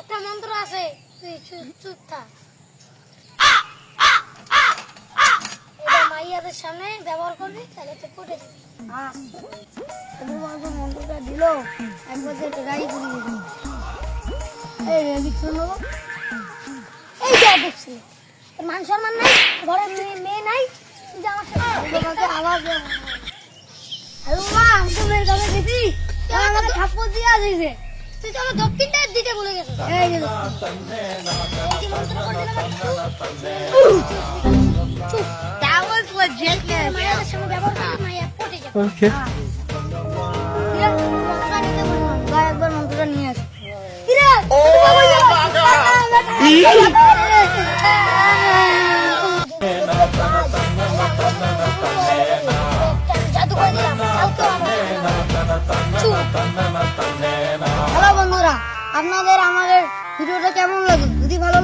একটা মন্ত্র আছে মেয়ে মেয়ে নাই তুই আমার সাথে আওয়াজ হ্যালো আমাকে থাপ্পড় দিয়ে আসিছে তুই তো আমার দক্ষিণটা দিতে বলে গেছিস এই যে। That was legit. মায়ের সঙ্গে ব্যবহার করবি, মাইয়া পটে যাবে। Okay. কিরে, মন্ত্রটা নিতে বললাম, যা একবার মন্ত্রটা নিয়ে আস। কিরে, তুই বাবা আপনাদের আমাদের ভিডিওটা কেমন লাগে যদি ভালো